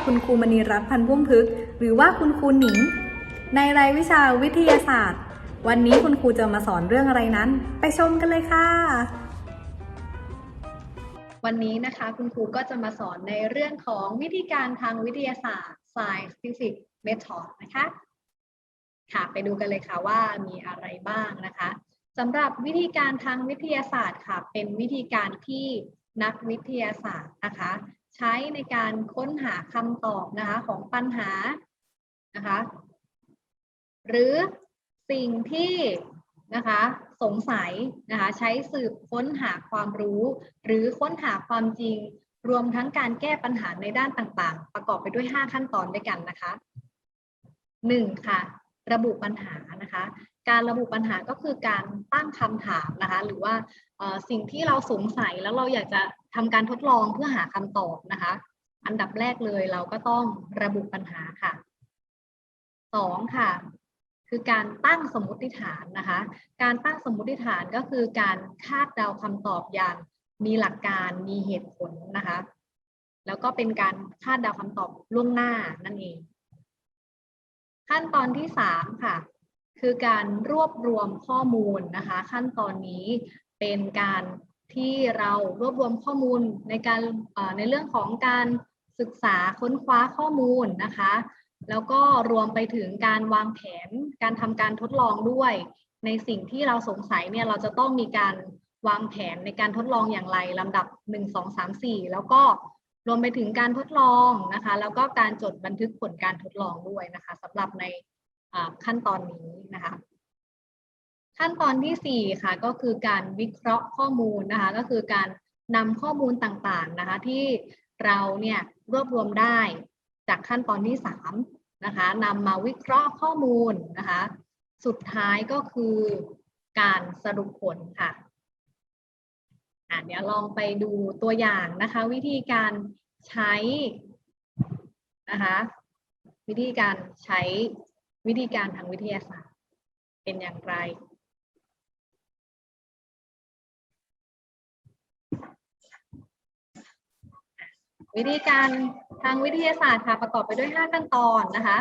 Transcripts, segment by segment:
กับคุณครูมณีรัตน์พันพุ่มพึกษ์หรือว่าคุณครูหนิง ในรายวิชาวิทยาศาสตร์ วันนี้คุณครูจะมาสอนเรื่องอะไรนั้น ไปชมกันเลยค่ะ วันนี้นะคะคุณครูก็จะมาสอนในเรื่องของวิธีการทางวิทยาศาสตร์ scientific method นะคะ ค่ะไปดูกันเลยค่ะว่ามีอะไรบ้างนะคะสำหรับวิธีการทางวิทยาศาสตร์ค่ะ เป็นวิธีการที่นักวิทยาศาสตร์นะคะ ใช้ในการค้นหาคำตอบนะคะของปัญหานะคะหรือสิ่งที่นะคะสงสัยนะคะใช้สืบค้นหาความรู้ หรือค้นหาความจริง รวมทั้งการแก้ปัญหาในด้านต่างๆ ประกอบไปด้วย 5 ขั้นตอนด้วยกันนะคะ 1. ค่ะ ระบุปัญหานะคะ การระบุปัญหาก็คือการตั้งคำถามนะคะ หรือว่าสิ่งที่เราสงสัยแล้วเราอยากจะทำการทดลองเพื่อหาคำตอบนะคะ อันดับแรกเลยเราก็ต้องระบุปัญหาค่ะสองค่ะ คือการตั้งสมมติฐานนะคะ การตั้งสมมติฐานก็คือการคาดเดาคำตอบอย่างมีหลักการมีเหตุผลนะคะ แล้วก็เป็นการคาดเดาคำตอบล่วงหน้านั่นเองขั้นตอนที่สามค่ะ คือการรวบรวมข้อมูลนะคะ ขั้นตอนนี้เป็นการที่เรารวบรวมข้อมูลในการในเรื่องของการศึกษาค้นคว้าข้อมูลนะคะ แล้วก็รวมไปถึงการวางแผนการทำการทดลองด้วย ในสิ่งที่เราสงสัยเนี่ยเราจะต้องมีการวางแผนในการทดลองอย่างไรลำดับ 1 2 3 4 แล้วก็รวมไปถึงการทดลองนะคะ แล้วก็การจดบันทึกผลการทดลองด้วยนะคะสำหรับใน ขั้นตอนนี้นะคะขั้นตอนที่ 4 ค่ะก็คือการวิเคราะห์ข้อมูลนะคะก็คือการนำข้อมูลต่างๆนะคะที่เราเนี่ยรวบรวมได้จากขั้นตอนที่3นะคะนำมาวิเคราะห์ข้อมูลนะคะสุดท้ายก็คือการสรุปผลค่ะอะเดี๋ยวลองไปดูตัวอย่างนะคะวิธีการใช้นะคะวิธีการใช้ วิธีการทางวิทยาศาสตร์ เป็นอย่างไร วิธีการทางวิทยาศาสตร์ค่ะประกอบไปด้วย 5 ขั้นตอนนะคะ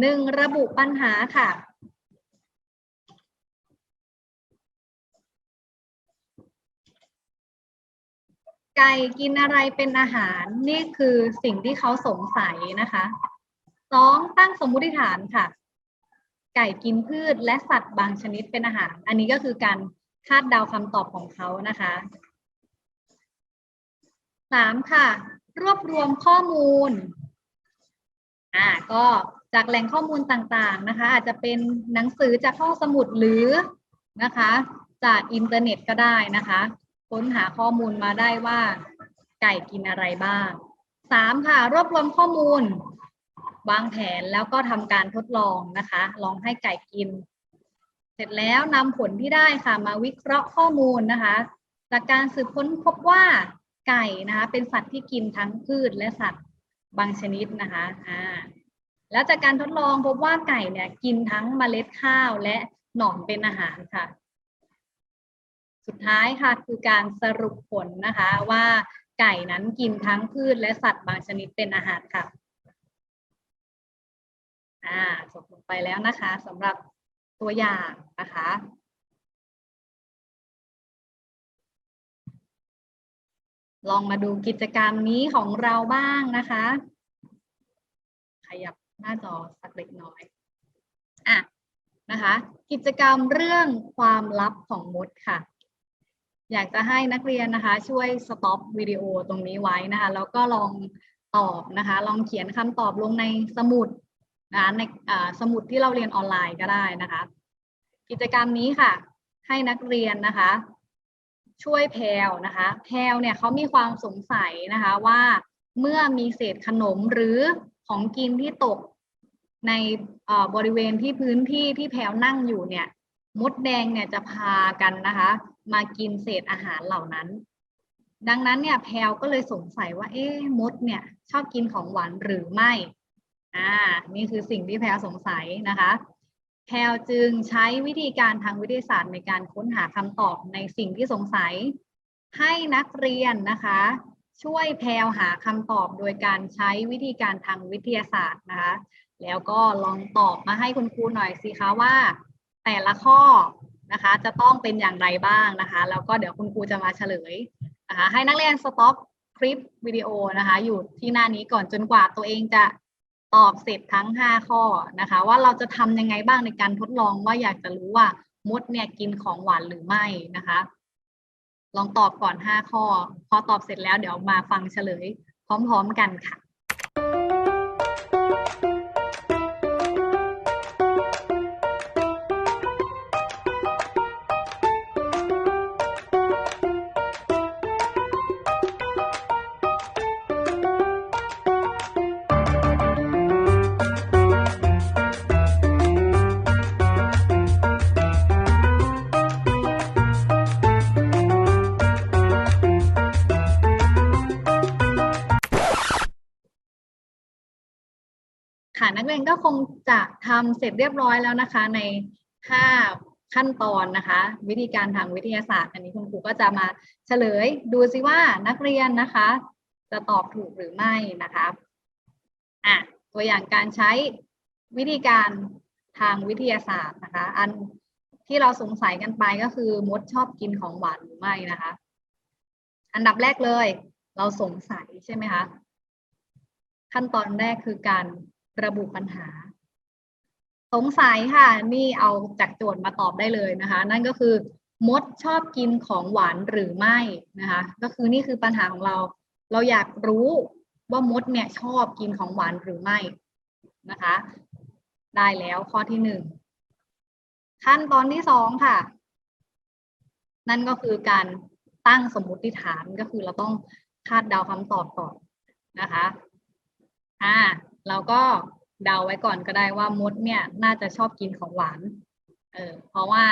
หนึ่งระบุปัญหาค่ะไก่กินอะไรเป็นอาหารนี่คือสิ่งที่เขาสงสัยนะคะ สองตั้งสมมุติฐานค่ะ ไก่กินพืชและสัตว์บางชนิดเป็นอาหาร อันนี้ก็คือการคาดเดาคำตอบของเขานะคะสามค่ะ รวบรวมข้อมูลอ่าก็จากแหล่งข้อมูลต่างๆนะคะ อาจจะเป็นหนังสือจากห้องสมุดหรือนะคะ จากอินเทอร์เน็ตก็ได้นะคะ ค้นหาข้อมูลมาได้ว่า ไก่กินอะไรบ้างสามค่ะ รวบรวมข้อมูล วางแผนแล้วก็ทำการทดลองนะคะ ลองให้ไก่กิน เสร็จแล้วนำผลที่ได้ค่ะมาวิเคราะห์ข้อมูลนะคะ จากการสืบค้นพบว่าไก่นะคะเป็นสัตว์ที่กินทั้งพืชและสัตว์บางชนิดนะคะอ่าแล้วจากการทดลองพบว่าไก่เนี่ยกินทั้งเมล็ดข้าวและหนอนเป็นอาหารค่ะ สุดท้ายค่ะคือการสรุปผลนะคะว่าไก่นั้นกินทั้งพืชและสัตว์บางชนิดเป็นอาหารค่ะ อ่าจบลงไปแล้วนะคะสำหรับตัวอย่างนะคะ ลองมาดูกิจกรรมนี้ของเราบ้างนะคะ ขยับหน้าจอสักเล็กน้อยอะนะคะ กิจกรรมเรื่องความลับของมดค่ะ อยากจะให้นักเรียนนะคะ ช่วยสต็อปวิดีโอตรงนี้ไว้นะคะ แล้วก็ลองตอบนะคะ ลองเขียนคำตอบลงในสมุด นะในสมุดที่เราเรียนออนไลน์ก็ได้นะคะ กิจกรรมนี้ค่ะ ให้นักเรียนนะคะ ช่วยแพลวนะคะแพลวเนี่ยเขามีความสงสัยนะคะว่าเมื่อมีเศษขนมหรือของกินที่ตกในบริเวณที่พื้นที่ที่แพลวนั่งอยู่เนี่ยมดแดงเนี่ยจะพากันนะคะ มากินเศษอาหารเหล่านั้น ดังนั้นเนี่ยแพลวก็เลยสงสัยว่า เอ๊มดเนี่ยชอบกินของหวานหรือไม่ อ่านี่คือสิ่งที่แพลสงสัยนะคะ แพลจึงใช้วิธีการทางวิทยาศาสตร์ในการค้นหาคำตอบในสิ่งที่สงสัย ให้นักเรียนนะคะ ช่วยแพลวหาคำตอบโดยการใช้วิธีการทางวิทยาศาสตร์นะคะ แล้วก็ลองตอบมาให้คุณครูหน่อยสิคะว่า แต่ละข้อนะคะ จะต้องเป็นอย่างไรบ้างนะคะ แล้วก็เดี๋ยวคุณครูจะมาเฉลยนะคะ ให้นักเรียนสต็อปคลิปวิดีโอนะคะ อยู่ที่หน้านี้ก่อนจนกว่าตัวเองจะ ตอบเสร็จทั้ง 5 ข้อนะคะ ว่าเราจะทำยังไงบ้างในการทดลองว่าอยากจะรู้ว่ามดเนี่ยกินของหวานหรือไม่นะคะ ลองตอบก่อน 5 ข้อ พอตอบเสร็จแล้วเดี๋ยวมาฟังเฉลย พร้อม ๆ กันค่ะ ค่ะนักเรียนก็คงจะทำเสร็จเรียบร้อยแล้วนะคะ ใน 5 ขั้นตอนนะคะ วิธีการทางวิทยาศาสตร์ อันนี้คุณครูก็จะมาเฉลย ดูซิว่านักเรียนนะคะ จะตอบถูกหรือไม่นะคะอะตัวอย่างการใช้วิธีการทางวิทยาศาสตร์นะคะ อันที่เราสงสัยกันไปก็คือมดชอบกินของหวานหรือไม่นะคะ อันดับแรกเลย เราสงสัยใช่ไหมคะขั้นตอนแรกคือการ ระบุปัญหา สงสัยค่ะ นี่เอาจากโจทย์มาตอบได้เลยนะคะ นั่นก็คือ มดชอบกินของหวานหรือไม่นะคะ ก็คือนี่คือปัญหาของเรา เราอยากรู้ว่ามดเนี่ยชอบกินของหวานหรือไม่นะคะ ได้แล้วข้อที่หนึ่งขั้นตอนที่สองค่ะ นั่นก็คือการตั้งสมมติฐานก็คือเราต้องคาดเดาคำตอบก่อนนะคะ อ่า เราก็เดาไว้ก่อนก็ได้ว่ามดเนี่ยน่าจะชอบกินของหวานเออเพราะว่า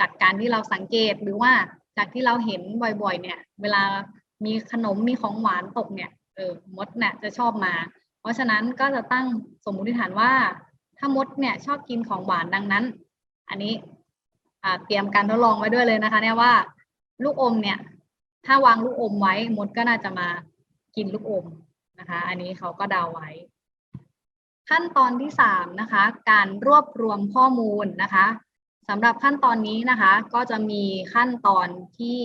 จากการที่เราสังเกตหรือว่าจากที่เราเห็นบ่อยๆ เนี่ย เวลามีขนมมีของหวานตกเนี่ยเออมดเนี่ยจะชอบมา เพราะฉะนั้นก็จะตั้งสมมุติฐานว่า ถ้ามดเนี่ยชอบกินของหวานดังนั้น อันนี้เตรียมการทดลองไว้ด้วยเลยนะคะ เนี่ยว่า ลูกอมเนี่ย ถ้าวางลูกอมไว้มดก็น่าจะมากินลูกอมนะคะ อันนี้เขาก็เดาไว้ ขั้นตอนที่สามนะคะการรวบรวมข้อมูลนะคะสำหรับขั้นตอนนี้นะคะก็จะมีขั้นตอนที่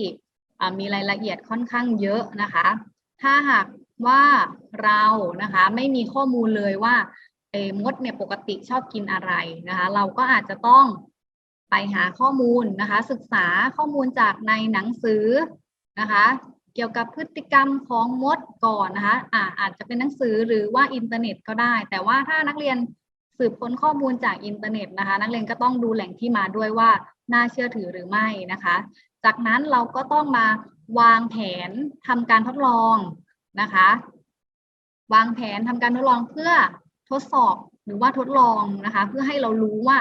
มีรายละเอียดค่อนข้างเยอะนะคะ ถ้าหากว่าเรานะคะไม่มีข้อมูลเลยว่าเออมดเนี่ยปกติชอบกินอะไรนะคะเราก็อาจจะต้องไปหาข้อมูลนะคะ ศึกษาข้อมูลจากในหนังสือนะคะ เกี่ยวกับพฤติกรรมของมดก่อนนะคะอ่าอาจจะเป็นหนังสือหรือว่าอินเทอร์เน็ตก็ได้ แต่ว่าถ้านักเรียนสืบค้นข้อมูลจากอินเทอร์เน็ตนะคะ นักเรียนก็ต้องดูแหล่งที่มาด้วยว่าน่าเชื่อถือหรือไม่นะคะ จากนั้นเราก็ต้องมาวางแผนทำการทดลองนะคะ วางแผนทำการทดลองเพื่อทดสอบหรือว่าทดลองนะคะ เพื่อให้เรารู้ว่า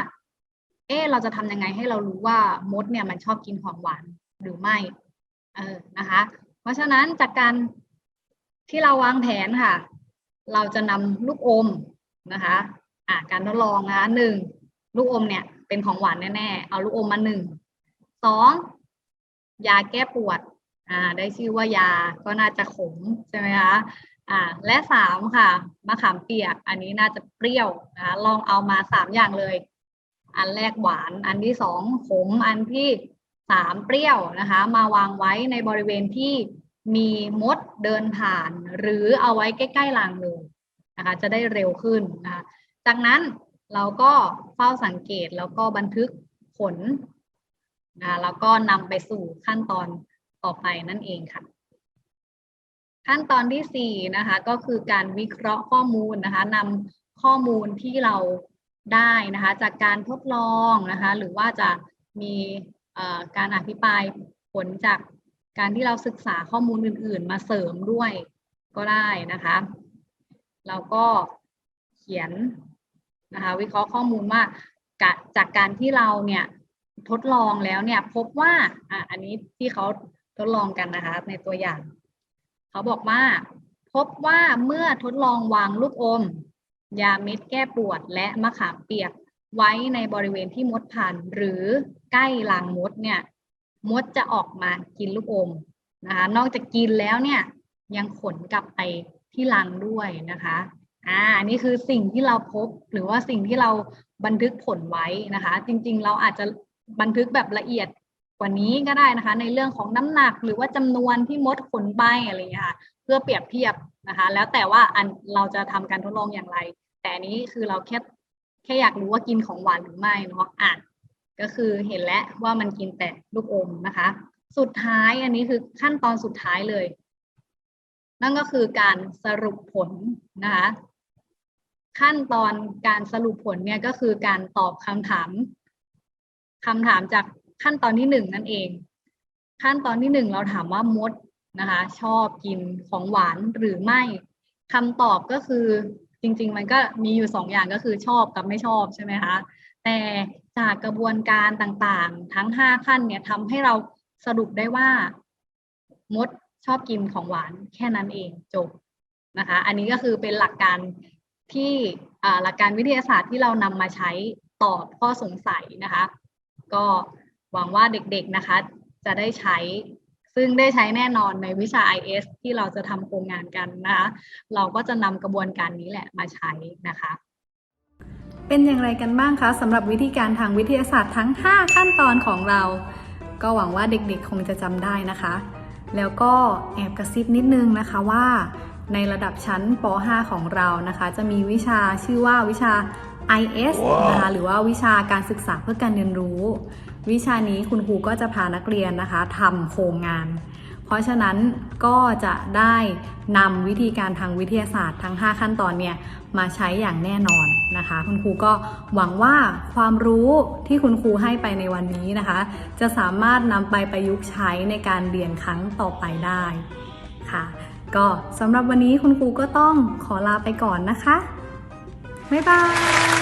เอ๊เราจะทำยังไงให้เรารู้ว่ามดเนี่ยมันชอบกินของหวานหรือไม่เออนะคะ เพราะฉะนั้นจากการที่เราวางแผนค่ะ เราจะนำลูกอมนะคะอ่าการทดลองนะคะหนึ่งลูกอมเนี่ยเป็นของหวานแน่ๆ เอาลูกอมมาหนึ่งสองยาแก้ปวดอ่าได้ชื่อว่ายาก็น่าจะขมใช่ไหมคะอ่าและสามค่ะมะขามเปียก อันนี้น่าจะเปรี้ยวนะคะลองเอามาสามอย่างเลย อันแรกหวาน อันที่สองขม อันที่ สามเปรี้ยวนะคะ มาวางไว้ในบริเวณที่มีมดเดินผ่าน หรือเอาไว้ใกล้ๆรางเลยนะคะจะได้เร็วขึ้นนะคะจากนั้นเราก็เฝ้าสังเกตแล้วก็บันทึกผลนะแล้วก็นำไปสู่ขั้นตอนต่อไปนั่นเองค่ะ ขั้นตอนที่สี่นะคะก็คือการวิเคราะห์ข้อมูลนะคะนำข้อมูลที่เราได้นะคะจากการทดลองนะคะหรือว่าจะมี การอภิปรายผลจากการที่เราศึกษาข้อมูลอื่น ๆ มาเสริมด้วยก็ได้นะคะแล้วก็เขียนนะคะวิเคราะห์ข้อมูลว่าจากการที่เราเนี่ยทดลองแล้วเนี่ยพบว่าอะอันนี้ที่เขาทดลองกันนะคะ ในตัวอย่าง เขาบอกว่า พบว่าเมื่อทดลองวางลูกอม ยาเม็ดแก้ปวดและมะขามเปียก ไว้ในบริเวณที่มดผ่าน หรือใกล้รังมดเนี่ยมดจะออกมากินลูกอมนะคะนอกจากกินแล้วเนี่ยยังขนกลับไปที่รังด้วยนะคะอ่าอันนี่คือสิ่งที่เราพบหรือว่าสิ่งที่เราบันทึกผลไว้นะคะ จริงๆ เราอาจจะบันทึกแบบละเอียดกว่านี้ก็ได้นะคะ ในเรื่องของน้ำหนักหรือว่าจำนวนที่มดขนไปอะไรอย่างเงี้ยค่ะเพื่อเปรียบเทียบนะคะ แล้วแต่ว่าอันเราจะทำการทดลองอย่างไร แต่นี้คือเราแค่ แค่อยากรู้ว่ากินของหวานหรือไม่เนาะอะก็คือเห็นแล้วว่ามันกินแต่ลูกอมนะคะ สุดท้ายอันนี้คือขั้นตอนสุดท้ายเลย นั่นก็คือการสรุปผลนะคะ ขั้นตอนการสรุปผลเนี่ยก็คือการตอบคำถามคำถามจากขั้นตอนที่หนึ่งนั่นเอง ขั้นตอนที่หนึ่งเราถามว่ามดนะคะ ชอบกินของหวานหรือไม่คำตอบก็คือ จริง ๆ มันก็มีอยู่สองอย่างก็คือชอบกับไม่ชอบใช่ไหมคะแต่จากกระบวนการต่างๆ ทั้งห้าขั้นเนี่ยทำให้เราสรุปได้ว่ามดชอบกินของหวานแค่นั้นเองจบนะคะ อันนี้ก็คือเป็นหลักการที่หลักการวิทยาศาสตร์ที่เรานำมาใช้ตอบข้อสงสัยนะคะ ก็หวังว่าเด็กๆนะคะ จะได้ใช้ ซึ่งได้ใช้แน่นอนในวิชา IS ที่เราจะทำโครงงานกันนะคะเราก็จะนำกระบวนการนี้แหละมาใช้นะคะเป็นอย่างไรกันบ้างคะสำหรับวิธีการทางวิทยาศาสตร์ทั้ง 5 ขั้นตอนของเรา ก็หวังว่าเด็กๆ คงจะจำได้นะคะ แล้วก็แอบกระซิบนิดนึงนะคะว่า ในระดับชั้นป .5 ของเรานะคะ จะมีวิชาชื่อว่าวิชา IS นะคะหรือว่าวิชาการศึกษาเพื่อการเรียนรู้ วิชานี้คุณครูก็จะพานักเรียนนะคะทำโครงงาน เพราะฉะนั้นก็จะได้นำวิธีการทางวิทยาศาสตร์ทั้ง 5 ขั้นตอนเนี่ยมาใช้อย่างแน่นอนนะคะ คุณครูก็หวังว่าความรู้ที่คุณครูให้ไปในวันนี้นะคะ จะสามารถนำไปประยุกต์ใช้ในการเรียนครั้งต่อไปได้ค่ะก็สำหรับวันนี้คุณครูก็ต้องขอลาไปก่อนนะคะ บ๊ายบาย